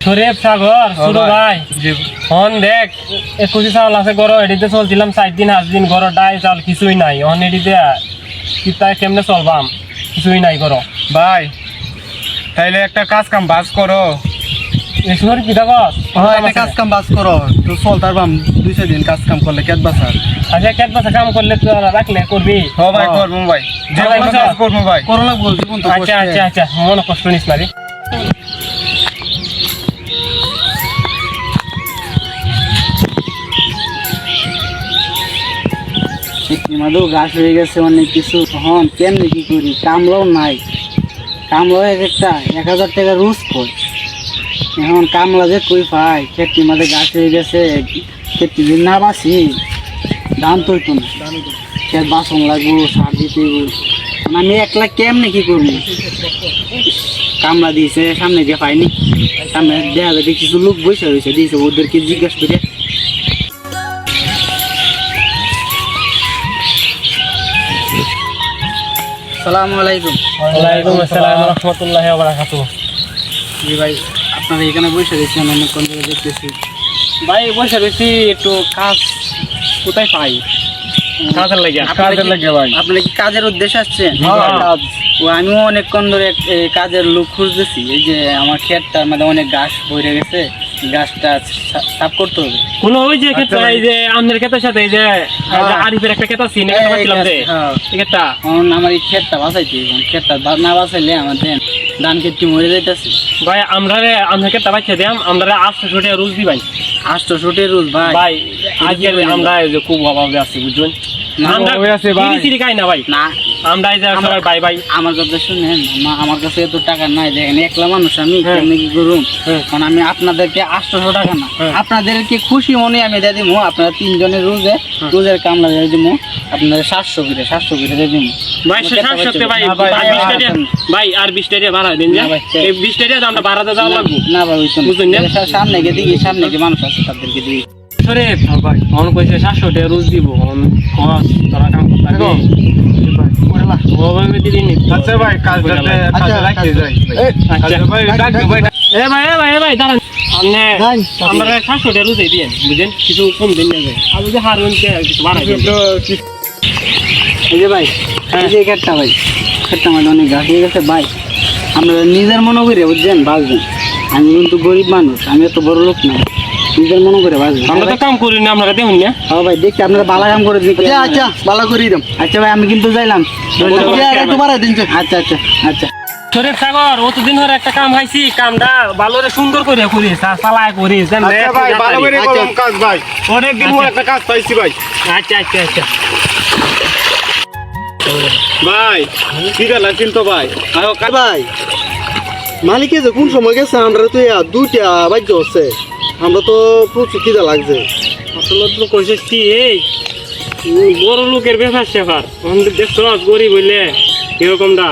শরীফ সাগর ছোট ভাই হন দেখ একুশি চাউল আছে গরো এডিতে চলছিলাম চার দিন আট দিন গরো ডাই চাউল কিছুই নাই। হন এডিতে কিতা কেমনে চলবাম? কিছুই নাই গরো। ভাই তাইলে একটা কাজ কাম বাস করো। এসবের কিতা কস হ্যাঁ একটা কাজ কাম বাস করো তো চল তার বাম দুই চার দিন কাজ কাম করলে কেট বাসার আচ্ছা কেট বাসা কাম করলে তো রাখলে করবি? হ ভাই করব ভাই। যে বুঝছ? কাজ করব ভাই। করো জীবন আচ্ছা আচ্ছা আচ্ছা মনে কষ্ট নিস না রে। মাদু গাছ হয়ে গেছে অনেক কিছু। হন কেমনি কি করি? কামলাও নাই। কামলাও এক একটা এক হাজার টাকা রুজ কর এখন কামলা যে কই পাই? খেতি মাঝে গাছ হয়ে গেছে খেতি দিন না বাসি ধান তৈতো না। খেত বাসন লাগবো সার দিতে। আমি একলা কেমনে কি করব? কামলা দিয়েছে সামনে দিয়ে পাইনি। সামনে দেখা যাবে কিছু লোক বসে রয়েছে দিয়েছে ওদেরকে জিজ্ঞাসা করে সালামু আলাইকুম। ওয়ালাইকুম আসসালাম রহমতুল্লাহি ওয়া বারাকাতুহু। জি ভাই আপনারা এখানে বসে রয়েছেন অনেকক্ষণ ধরে দেখতেছি। ভাই বসে রয়েছি একটু কাজ কোথায় পাই? কাজের আপনারা কাজের লাগে ভাই। আপনারা কি কাজের উদ্দেশ্যে আসছেন? হ্যাঁ, ও আমিও অনেকক্ষণ ধরে কাজের লোক খুঁজতেছি। এই যে আমার ক্ষেতটার মধ্যে অনেক ঘাস ভরে গেছে। গাছটা সাফ করতে হবে। কোন ওই যে ক্ষেত্রে এই যে আমনের ক্ষেতের সাথে এই যে আরিফের একটা ক্ষেত আছে না এই পাচ্ছিলাম যে হ্যাঁ। ক্ষেতটা? এখন আমার এই ক্ষেতটা বাঁচাইতে ক্ষেতটা না বাঁচাইলে আমার ধান ক্ষেতটি মরে যাইতেছে। ভাই আমরা রে আমনের ক্ষেতটা বাচ্চা দিয়াম আমরা আটশো ছোটে রুজ দিবাই। আটশো শুটের রুল ভাই। ভাই আজকে আমরা খুব অভাবে আছি বুঝছেন? না, আমরা ভাই। সিঁড়ি খাই না ভাই। না আমরা এই সবাই ভাই ভাই আমার কথা শুনেন আমার কাছে এত টাকা নাই দেখেন একলা মানুষ আমি। কেমনি কি করুম। কারণ আমি আপনাদেরকে আটশোশো টাকা না। আপনাদেরকে খুশি মনে আমি দিয়ে দিব আপনারা তিনজনের রোজে। রোজের কামলা দিয়ে দিব আপনাদের সাতশো করে সাতশো করে দিয়ে দিব ভাই আর বিশ টাকা ভাড়া দিন বিশ টাকা আমরা ভাড়াতে যাওয়া লাগবো না ভাই ওইতো বুঝলেন না? না সামনে গিয়ে সামনে গিয়ে মানুষ আছে তাদেরকে দিই ভাই অন কইছে সাতশো টাকা রোজ দিব অন তোরা কাম করতে। ওভাবে নি আচ্ছা ভাই যাই। আচ্ছা ভাই ডাক ভাই। এ ভাই এ ভাই এ ভাই দাঁড়ান। আপনি আমরা সাতশো টাকা রোজ দিয়ে বুঝেন? কিছু কম দিন না যায় আর যদি হারুন কিছু বাড়াই এই যে ভাই এই যে ক্ষেতটা ভাই মানে অনেক গাছ হয়ে গেছে ভাই। আমরা নিজের মনে করে বুঝছেন? বাঁচবেন। আমি কিন্তু গরিব মানুষ আমি এত বড় লোক না। নিজের মনে করে বাঁচবেন আমরা তো কাম করি না আপনারা দেখুন না? হ্যাঁ ভাই দেখছি আপনারা বালা কাম করে দিন আচ্ছা বালা করে দিন আচ্ছা ভাই আমি কিন্তু যাইলাম। আচ্ছা আচ্ছা আচ্ছা শরীফ সাগর অতদিন ধরে একটা কাম হাইছি কামটা ভালোরে সুন্দর করে করিস চালায় করিস আচ্ছা ভাই ভালো করে করুন কাজ ভাই। অনেক দিন একটা কাজ পাইছি ভাই। আচ্ছা আচ্ছা আচ্ছা। ভাই কি ভাই? ভাই মালিকে যে কোন সময় গেছে আমরা তো দুইটা বাজ্য হচ্ছে আমরা তো প্রচুর খিদা লাগছে। আসলে তো কইছিস কি এই? বড় লোকের ব্যাপার স্যাপার আমাদের দেখছ গরিব হইলে কিরকমটা?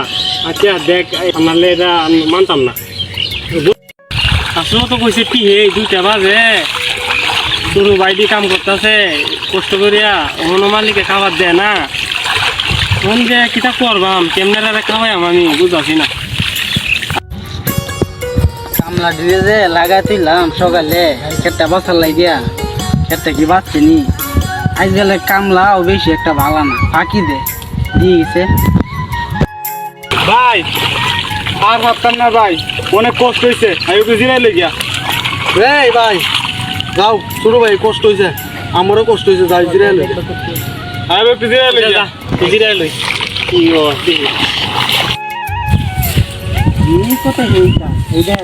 আচ্ছা দেখ আমারলে এটা মানতাম না। আসলে তো কইছে কি এই দুইটা বাজে। শুরু বাইদি কাম করতেছে, কষ্ট করিয়া অন্য মালিকে খাবার দেয় না। কোন যে কিতা করবাম, কেমনে রে খাওয়াইম আমি বুঝাছি না। কামলা দিয়ে যে লাগাই তুইলাম সকালে ক্ষেতটা বছর লাগিয়া। ক্ষেতটা কি বাঁচছে নি আজকাল কামলাও বেশি একটা ভালো না ফাঁকি দে দিয়ে গেছে। ভাই আর ভাবতাম না ভাই অনেক কষ্ট হয়েছে আমি ওকে জিরাই লেগিয়া এই ভাই যাও ছোট ভাই কষ্ট হয়েছে আমারও কষ্ট হয়েছে যাই জিরে আমি ওকে জিরাই লেগিয়া জিরাই লই। কি ও এই কথা হইতা এইটা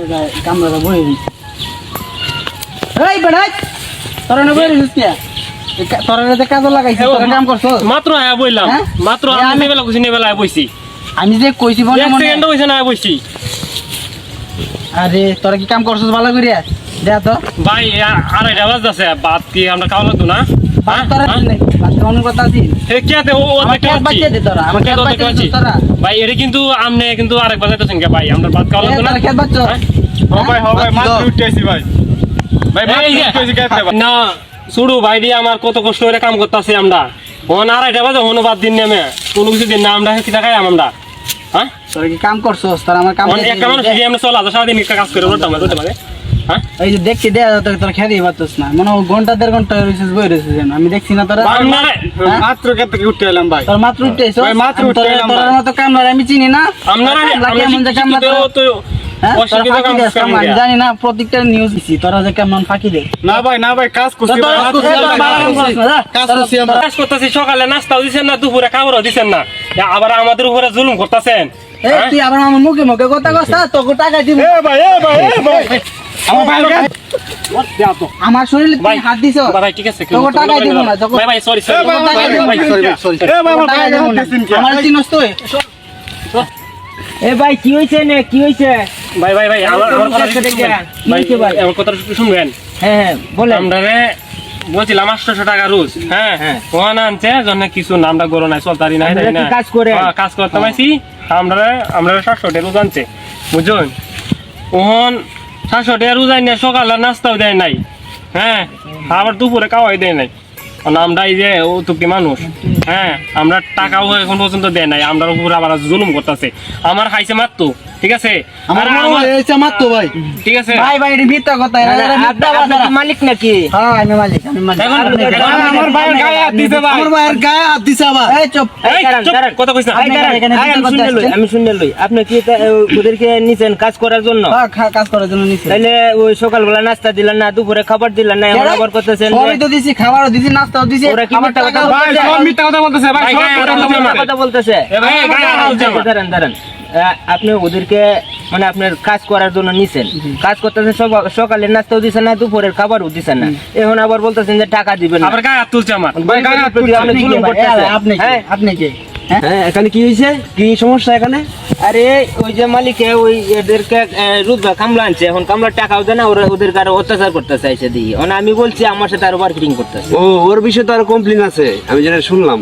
কামলাটা বয়ে দিচ্ছে এই বেড়াই তোরা না বয়ে দিছিস কে? তোরা যে কাজে লাগাইছিস তোরা কাম করছ মাত্র আয়া বইলাম। হ্যাঁ? মাত্র আমি নেবেলা কইছি নেবেলা আয়া বইছি। আমি যে কইছি মনে এক সেকেন্ড হইছে না আয়া বইছি। আরে তোরা কি কাম করছিস ভালো করিয়া দেখ তো। ভাই আড়াইটা বাজতেছে বাদ কি আমরা খাওয়া লাগতো না? বাদ হ্যাঁ? তোরা কথা এ ও দেখতে বাচ্চা দে তোরা বাচ্চা দে তোরা ভাই কিন্তু আমনে কিন্তু আরেক বাজাইতেছেন কে ভাই আমরা ভাত খাওয়া না? তোরা খেত বাচ্চা। হ্যাঁ? ও ভাই ভাই ভাই। ভাই না শুরু ভাই দিয়ে আমার কত কষ্ট করে কাম করতেছি আমরা। হন আড়াইটা বাজে হন বাদ দিন নেমে। কোনো কিছু দিন না আমরা কি টাকাই আমরা? হ্যাঁ? তোরা কি কাম করছস? তোরা আমার কাম একটা মানুষ দিয়ে আমরা চলা সারাদিন একটা কাজ করে বলতাম এই যে দেখছি দেয়া যাতো তোরা পারতোস না মনে হয় ঘণ্টা দেড় ঘণ্টা রয়েছিস বই রয়েছিস আমি দেখছি না তোরা হ্যাঁ? মাত্র থেকে উঠতে এলাম ভাই তোর মাত্র উঠতেছ ভাই, মাত্র উঠতে এলাম তোর মতো কামলার আমি চিনি না আপনারা কেমন যে কামলা তো হ্যাঁ? জানি না প্রত্যেকটা নিউজ দিছি তোরা যে কেমন ফাঁকি দে না ভাই না ভাই কাজ করছি। কাজ করতেছি সকালে নাস্তাও দিছেন না দুপুরে খাবারও দিছেন না আবার আমাদের উপরে জুলুম করতেছেন তুই আবার আমার মুখে মুখে কথা না, তোকে টাকা দিব ভাই এ ভাই এ ভাই আমার ভাই আমার শরীরে তুই হাত দিছ? ভাই ঠিক আছে তোকে টাকা দিব না, ভাই ভাই সরি সরি ভাই আমার ভাই ভাই, গান sorry, sorry, sorry. এ ভাই আমার টাকা দিব না। আমার চিনস তুই? এ ভাই কি হয়েছে নে? কি হয়েছে? ভাই ভাই ভাই আমার আমার কথা শুনবেন। ভাই ভাই? আমার কথা শুনবেন? হ্যাঁ হ্যাঁ বলেন। আমরা বলছিলাম আটশোশো টাকা রোজ হ্যাঁ? হ্যাঁ। ওখানে আনছে জন্য কিছু নামটা গরো নাই নাই কাজ করেন? হ্যাঁ, কাজ করতে পাইছি আমরা আমরা সাতশো টাকা রোজ আনছে বুঝুন? ওহন সাতশো টাকা যাই আনি সকালে নাস্তাও দেয় নাই হ্যাঁ? আবার দুপুরে খাওয়াই দেয় নাই। নামটাই যে ও তুকি মানুষ? হ্যাঁ আমরা টাকাও এখন পর্যন্ত দেয় নাই আমরা উপরে আবার জুলুম করতেছে। আমার খাইছে মাত্র ঠিক আছে? আমার আমার তো ভাই। ঠিক আছে? ভাই ভাই এটা মিথ্যা কথা আপনি মালিক নাকি? হ্যাঁ আমি মালিক আমি মালিক। আমার ভাইয়ের গায়ে হাত দিছে ভাই। আমার ভাইয়ের গায়ে হাত দিছে আবার। এই চুপ। এই, চুপ, কথা না। এই আমি শুনে লই আমি শুনে লই। আপনি কি ওদেরকে নিছেন কাজ করার জন্য? হ্যাঁ, কাজ করার জন্য নিছি। তাইলে ওই সকালবেলা নাস্তা দিলেন না দুপুরে খাবার দিলেন না এখন আবার করতেছেন সবই তো দিছি খাবারও দিছি নাস্তাও দিছি। ওরা কি মিথ্যা কথা ভাই সব মিথ্যা কথা বলতেছে ভাই কথা বলতেছে। আপনি ওদেরকে মানে আপনার কাজ করার জন্য নিছেন। কাজ করতেছেন সব- সকালের নাস্তাও দিচ্ছেন না দুপুরের খাবারও দিচ্ছেন না। এখন আবার বলতেছেন যে টাকা দিবেন না। আপনি আপনি আপনি কে? হ্যাঁ? হ্যাঁ? এখানে কি হয়েছে? কি সমস্যা এখানে? আরে ওই যে মালিকে ওই এদেরকে রুদবা কামলা আনছে। এখন কামলার টাকাও দেয় না ওরা ওদেরকে আরও অত্যাচার এসে দিয়ে। মানে আমি বলছি আমার সাথে আরও মার্কেটিং করতেছে। ও ওর বিষয়ে তো আরও কমপ্লেন আছে। আমি যেটা শুনলাম।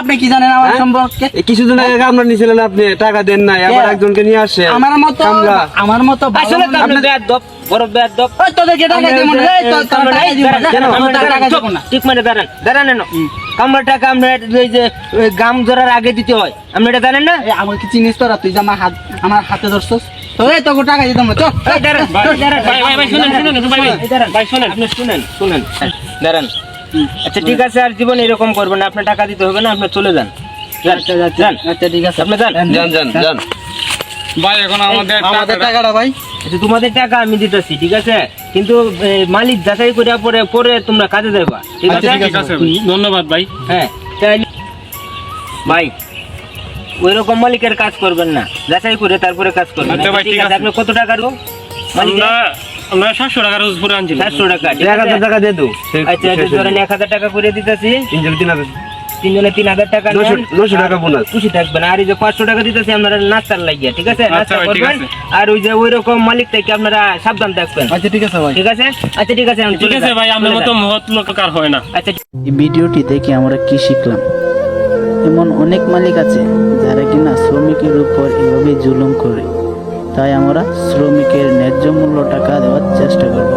আপনি কি জানেন আমার হ্যাঁ? সম্পর্কে? কিছুদিন আগে আপনার নিয়েছিলেন আপনি টাকা দেন নাই। আবার? একজনকে নিয়ে আসে আমার মতো কামলা। আমার মতো আসলে বড় দপ ওই তো- টাকা না? টাকা দিব। না। ঠিক মানে দাঁড়ান দাঁড়ান এনো। কামলার টাকা এই যে গাম ধরার আগে দিতে হয়। আপনি এটা জানেন না? এই, আমাকে চিনিস তোরা তুই যে আমার হাত আমার হাতে ধরছস। তো তোকে টাকা দিতাম ভাই, ভাই, শুনেন, শুনেন, ভাই, ভাই, এই দাঁড়ান। ভাই, শুনেন। আপনি শুনেন শুনেন দাঁড়ান। আচ্ছা ঠিক আছে আর জীবন এরকম করবেন না। আপনার টাকা দিতে হবে না আপনি চলে যান। যান, আচ্ছা আচ্ছা, যান। আচ্ছা ঠিক আছে। আপনি যান। যান যান যান ভাই এখন আমাদের আমাদের টাকাটা ভাই। আচ্ছা, তোমাদের টাকা আমি দিতেছি ঠিক আছে? কিন্তু মালিক যাচাই করে পরে পরে তোমরা কাজে যাইবা। ঠিক আচ্ছা, আছে? ঠিক আছে। ধন্যবাদ ভাই। হ্যাঁ ভাই ওই রকম মালিকের কাজ করবেন না। যাচাই করে তারপরে কাজ করবেন। আচ্ছা ঠিক ঠিক আছে। আপনি কত টাকা দেবো আমরা আমরা সাতশো টাকা রোজ পুরো আনছিলাম সাতশো টাকা এক হাজার টাকা দিয়ে দু। আচ্ছা আচ্ছা ধরেন এক হাজার টাকা করে দিতেছি। তিন হাজার। তিনজনে তিন হাজার টাকা নশো টাকা বোনাস খুশি থাকবেন। আর এই যে পাঁচশো টাকা দিতেছি আপনারা নাস্তার লাগিয়ে ঠিক আছে? আচ্ছা নাস্তা করবেন আর ওই যে ওই রকম মালিক থেকে আপনারা সাবধান থাকবেন। আচ্ছা ঠিক আছে ভাই। ঠিক আছে? আচ্ছা ঠিক আছে ঠিক আছে ভাই আপনার মতো। মহৎ লোককার হয় না। আচ্ছা এই ভিডিওটি দেখে আমরা কি শিখলাম? এমন অনেক মালিক আছে যারা কিনা শ্রমিকের উপর এভাবে জুলুম করে। তাই আমরা শ্রমিকের ন্যায্য মূল্য টাকা দেওয়ার চেষ্টা করব।